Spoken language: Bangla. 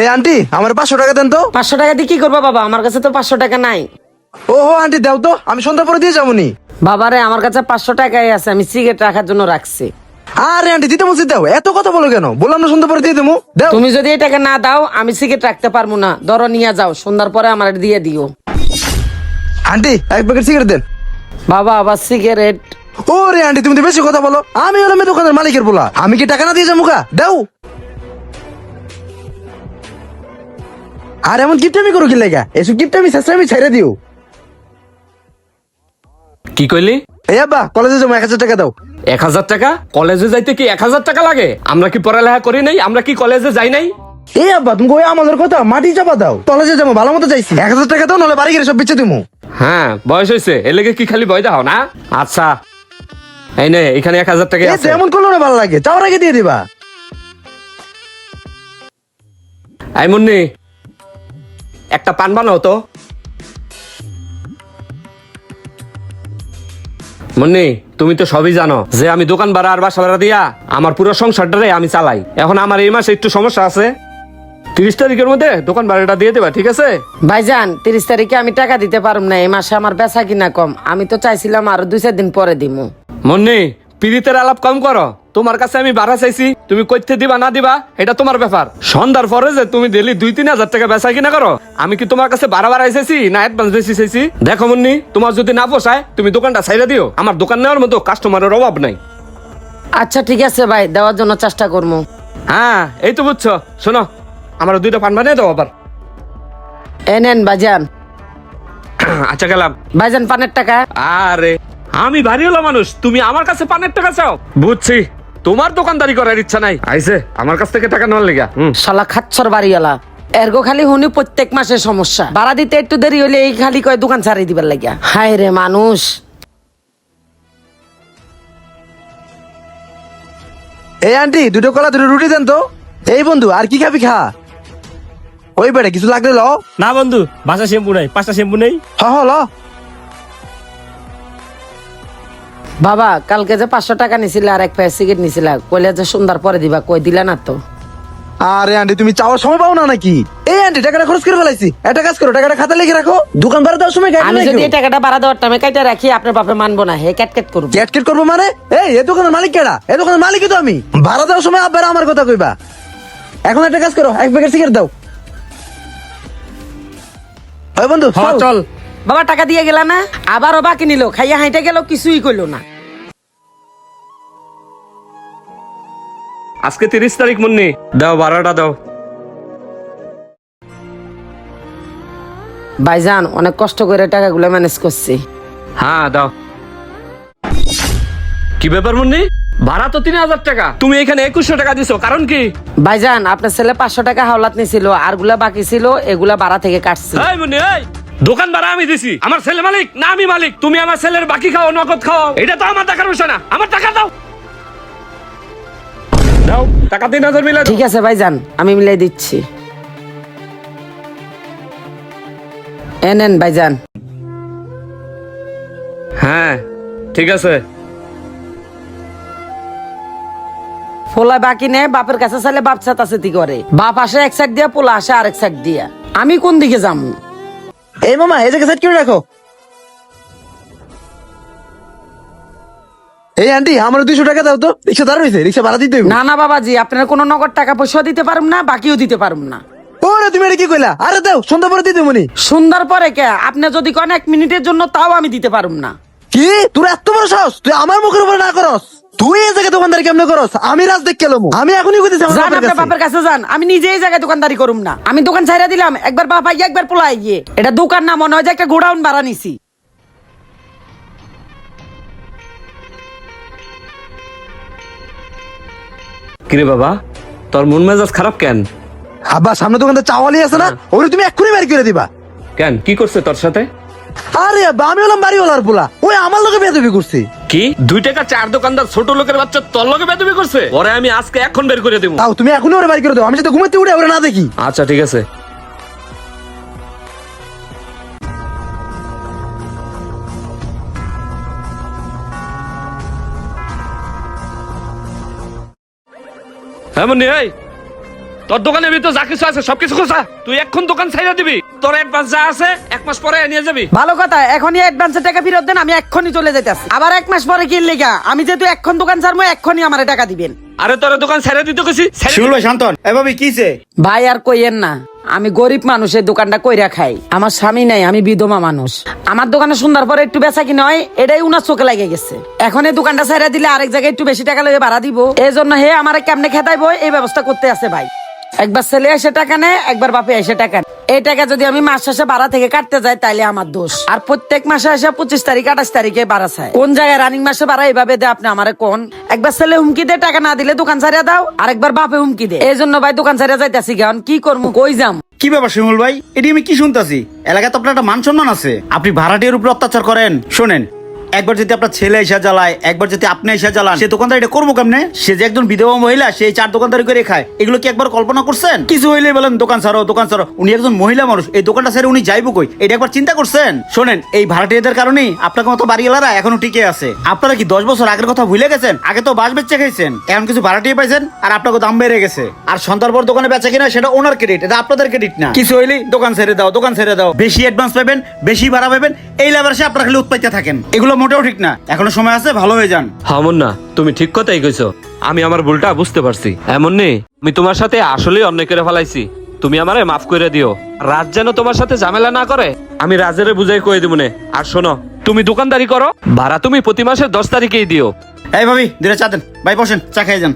এই আন্টি আমার পাঁচশো টাকা দেন তো। পাঁচশো টাকা দিয়ে কি করব বাবা? আমার কাছে তো পাঁচশো টাকা নাই। ও হো আন্টি দাও তো আমি সন্ধ্যা পরে দিয়ে যাব নি। বাবারে আমার কাছে পাঁচশো টাকাই আছে আমি সিগারেট রাখার জন্য রাখছি। আরে আন্টি দিতে বলছি দাও এত কথা বলো কেন? বললাম না সন্ধ্যা পরে দিয়ে দেবো। দাও। তুমি যদি এই টাকা না দাও আমি সিগারেট রাখতে পারব না। ধরো নিয়ে যাও সন্ধ্যার পরে আমার দিয়ে দিও। আন্টি এক প্যাকেট সিগারেট দেন। বাবা আবার সিগারেট। ও রে আন্টি তুমি তো বেশি কথা বলো। আমি হলাম দোকানের মালিকের বলা আমি কি টাকা না দিয়ে যাব কা দাও। আর এমন গিফট আমি করো কি লেগা? এসব গিফট আমি শেষে আমি ছেড়ে দিও। কি কইলি? এই আব্বা কলেজে যাব এক হাজার টাকা দাও। এক হাজার টাকা? কলেজে যাইতে কি এক হাজার টাকা লাগে? আমরা কি পড়ালেখা করি নাই? আমরা কি কলেজে যাই নাই? এই আব্বা তুমি ওই আমাদের কথা? মাটি চাপা দাও। কলেজে যাব ভালো মতো চাইছি এক হাজার টাকা দাও নাহলে বাড়ি গেলে সব বেচে দিমু। হ্যাঁ বয়স হয়েছে এ লেগে কি খালি ভয় দাও না? আচ্ছা। এই নে এখানে এক হাজার টাকা আছে। এমন করল না ভালো লাগে। চাওয়ার আগে দিয়ে দিবা। আই মুন্নি একটা পান বানাও তো। মুন্নি তুমি তো সবই জানো যে আমি দোকান ভাড়া আর বাসা ভাড়া দিয়া আমার পুরো সংসারটারে আমি চালাই। এখন আমার এই মাসে একটু সমস্যা আছে। তিরিশ তারিখের মধ্যে দোকান ভাড়াটা দিয়ে দেবা ঠিক আছে? ভাইজান তিরিশ তারিখে আমি টাকা দিতে পারব না এই মাসে আমার বেচা কিনা কম। আমি তো চাইছিলাম আরও দুই চার দিন পরে দিমু। মুন্নি পিড়িতের আলাপ কম করো। তোমার কাছে আমি ভাড়া চাইছি তুমি কইতে দিবা না দিবা এটা তোমার ব্যাপার। সন্ধ্যার পরে যে তুমি ডেলি দুই তিন হাজার টাকা বেচা কিনা করো আমি কি তোমার কাছে বাড়া বাড়া এসেছি না অ্যাডভান্স বেশি চাইছি? দেখো মুন্নি তোমার যদি না পোষায় তুমি দোকানটা ছাইরা দিও। আমার দোকান নেওয়ার মতো কাস্টমারের অভাব নাই। আচ্ছা ঠিক আছে ভাই দেওয়ার জন্য চেষ্টা করব। হ্যাঁ এই তো বুঝছ। শোনো আমার দুইটা পান বানিয়ে দাও আবার। এ নেন ভাইজান। আচ্ছা গেলাম। ভাইজান পানের টাকা। আরে আমি ভারী হলো মানুষ তুমি আমার কাছে পানের টাকা চাও? বুঝছি। তোমার দোকানদারি করার ইচ্ছা নাই। আইসে আমার কাছ থেকে টাকা নেওয়ার লেগা। হুম। শালা খাচ্ছর বাড়িওয়ালা। এরগো খালি হুনি প্রত্যেক মাসে সমস্যা। ভাড়া দিতে একটু দেরি হলে এই খালি কয় দোকান ছাড়িয়ে দিবার লাগিয়া। হায় রে মানুষ। এই আন্টি দুটো কলা দুটো রুটি দেন তো। এই বন্ধু আর কি খাবি খা। ওই বেড়ে কিছু লাগলে ল। না বন্ধু বাসা শ্যাম্পু নাই পাঁচটা শ্যাম্পু নেই। হ হ ল। বাবা কালকে যে পাঁচশো টাকা নিছিলা আর এক প্যাকেট সিগারেট নিছিলা কইলে যে সুন্দর পরে দিবা কই দিলা না তো? আরে আন্টি তুমি চাওয়ার সময় পাও না নাকি? এই আন্টি টাকাটা খরচ করে ফেলাইছি। একটা কাজ করো টাকাটা খাতা লিখে রাখো। দোকান ভাড়া দেওয়ার সময় আমি যদি এই টাকাটা ভাড়া দেওয়ার টাইমে কাইটা রাখি আপনার বাপে মানবো না হে ক্যাট ক্যাট করব। ক্যাট ক্যাট করব মানে? এই এ দোকানের মালিক কেডা? এ দোকানের মালিকই তো আমি। ভাড়া দেওয়ার সময় আব্বার আমার কথা কইবা। এখন একটা কাজ করো এক প্যাকেট সিগারেট দাও। ওই বন্ধু হ্যাঁ চল। বাবা টাকা দিয়ে গেলা না? আবারও বাকি নিল খাইয়া হাইটা গেল কিছুই কইলো না। আজকে তিরিশ তারিখ মুন্নি। দাও বারোটা দাও। ভাইজান অনেক কষ্ট করে টাকাগুলো ম্যানেজ করছি। হ্যাঁ দাও। কি ব্যাপার মুন্নি? ভাড়া তো তিন হাজার টাকা। তুমি এখানে একুশশো টাকা দিছো কারণ কি? ভাইজান আপনার ছেলে পাঁচশো টাকা হাওলাত নিছিল আরগুলা বাকি ছিল এগুলা ভাড়া থেকে কাটছে। এই মুন্নি এই! দোকান ভাড়া আমি দিছি। আমার ছেলে মালিক না আমি মালিক তুমি আমার ছেলের বাকি খাও নগদ খাও। এটা তো আমার টাকার বিষয় না। আমার টাকা দাও। দাও টাকা তিন হাজার মিলে দাও। ঠিক আছে ভাইজান আমি মিলাই দিচ্ছি। এ নেন ভাইজান। হ্যাঁ ঠিক আছে। পোলা বাকি নেই বাপের কাছে চাইলে বাপ ছাতাছাতি করে। বাপ আসে এক সাইড দিয়া পোলা আসে আরেক সাইড দিয়া। আমি কোন দিকে যাম এই মামা এই জায়গায় সেট করে রাখো? এই আন্টি আমার দুইশো টাকা দাও তো। রিক্সা দাঁড় হয়েছে রিক্সা ভাড়া দিতে। না না বাবাজি আপনার কোনো নগদ টাকা পয়সা দিতে পারুম না বাকিও দিতে পারুম না। ওরে তুমি এটা কি কইলা? আরে দাও সন্ধ্যা পরে দিতে মনি সুন্দর পরে কে? আপনি যদি কোন এক মিনিটের জন্য তাও আমি দিতে পারুম না। কি? তোর এত বড় সাহস? তুই আমার মুখের উপর না করস? তুই এই জায়গায় দোকানদারি কেমনে করস? আমি রাজ দেখ কেলাম আমি এখনই কইতেছি আমার যান বাপের আপনার কাছে। বাপের কাছে যান। আমি নিজে এই জায়গায় দোকানদারি করুম না। আমি দোকান ছাইরা দিলাম একবার বাপ আইয়ে একবার পোলা আইয়ে। এটা দোকান না মনে হয় যে একটা গোডাউন ভাড়া নিছি। কিরে বাবা তোর মন মেজাজ খারাপ কেন? আব্বা সামনে দোকানদার চাওয়ালি আছে না ওরে তুমি এক্ষুনি বের করে দিবা। কেন? কি করছে তোর সাথে? আরে আব্বা আমি হলাম বাড়িওয়ালার পোলা। ওই আমার লোকে বেদবি করছি। কি? দুই টাকা চার দোকানদার ছোট লোকের বাচ্চা তোর লোকে বেদবি করছে? পরে আমি আজকে এখন বের করে দেবো। তাও তুমি এখনই ওরে বাড়ি করে দাও আমি যাতে ঘুমাতে উঠে ওরে না দেখি। আচ্ছা ঠিক আছে। হ্যাঁ মুন্নি এই তোর দোকানের ভিতর যা কিছু আছে সবকিছু খোঁজা। তুই এখন দোকান ছাইরা দিবি। তোর অ্যাডভান্স যা আছে এক মাস পরে নিয়ে যাবি। ভালো কথা এখনই অ্যাডভান্সের টাকা ফেরত দেন আমি এক্ষুনি চলে যেতেছি আবার এক মাস পরে কিনলে গা। আমি যেহেতু এখন দোকান ছাড়বো এক্ষুনি আমার টাকা দিবেন। আরে তোর দোকান ছাইরা দিতে শিমুল ভাই শান্তন এভাবে কিছে ভাই আর কইয়েন না আমি গরিব মানুষের দোকানটা কইরা খাই। আমার স্বামী নাই আমি বিধবা মানুষ। আমার দোকানে সুন্দর পরে একটু বেচা কি নয় এটাই উনার চোখে লাগে গেছে। এখন এই দোকানটা ছেড়ে দিলে আরেক জায়গায় একটু বেশি টাকা লয়ে ভাড়া দিব। এই জন্য হে আমার কেমনে খেতাইবো এই ব্যবস্থা করতে আছে ভাই। একবার ছেলে এসে টাকা নেয় একবার বাপে এসে টাকা নেয়। এই টাকা যদি আমি মাস শেষে ভাড়া থেকে কাটতে যাই তাহলে আমার দোষ। আর প্রত্যেক মাসে এসে পঁচিশ তারিখ, আঠাশ তারিখে ভাড়া চায় কোন জায়গায় রানিং মাসে ভাড়া এইভাবে দে আপনি আমার কোন। একবার ছেলে হুমকি দে, টাকা না দিলে দোকান ছাড়িয়ে দাও আর একবার বাপে হুমকি দে। এই জন্য ভাই দোকান ছাড়িয়ে যাইতেছি কারণ কি করব কই যাম? কি ব্যাপার শিমুল ভাই? এটি আমি কি শুনতাছি? এলাকায় তো আপনার একটা মান সম্মান আছে। আপনি ভাড়াটির উপর অত্যাচার করেন, শোনেন একবার যদি আপনার ছেলে এসে জ্বালায়, একবার যদি আপনি এসে জ্বালান, সে দোকানদার এটা করব কেমনে? সে যে একজন বিধবা মহিলা সেই চার দোকানদারি করে খায়। এগুলো কি একবার কল্পনা করছেন? কিছু হইলে বলেন, দোকান ছাড়ো দোকান ছাড়ো। উনি একজন মহিলা মানুষ, এই দোকানটা ছেড়ে উনি যাইবো কই? এটা একবার চিন্তা করছেন? শোনেন, এই ভাড়াটিয়াদের কারণেই আপনাকে মতো বাড়িওয়ালারা এখনও টিকে আছে। আপনারা কি দশ বছর আগের কথা ভুলে গেছেন? আগে তো বাস বেচে খেয়েছেন এখন কিছু ভাড়াটিয়ে পাইছেন, আর আপনাকে দাম বেড়ে গেছে। আর সন্ধ্যার পর দোকানে বেচা কিনা সেটা ওনার ক্রেডিট এটা আপনাদের ক্রেডিট না। কিছু হইলেই দোকান ছেড়ে দাও দোকান ছেড়ে দাও। বেশি অ্যাডভান্স পাবেন বেশি ভাড়া পাবেন এই লেবারে আপনারা খালি উৎপাইতে থাকেন। এগুলো মোটেও ঠিক না। এখনও সময় আছে ভালো হয়ে যান। হামুন না তুমি ঠিক কথাই কইছো। আমি আমার ভুলটা বুঝতে পারছি। এমন নেই আমি তোমার সাথে আসলেই অন্যায় করে ফেলাইছি। তুমি আমারে মাফ করে দিও। রাজ যেন তোমার সাথে ঝামেলা না করে আমি রাজের বুঝাই কয়ে দিব নে আর শোনো তুমি দোকানদারি করো ভাড়া তুমি প্রতি মাসের দশ তারিখেই দিও। এই ভাবি দুটো চা দেন। ভাই বসেন চা খেয়ে যান।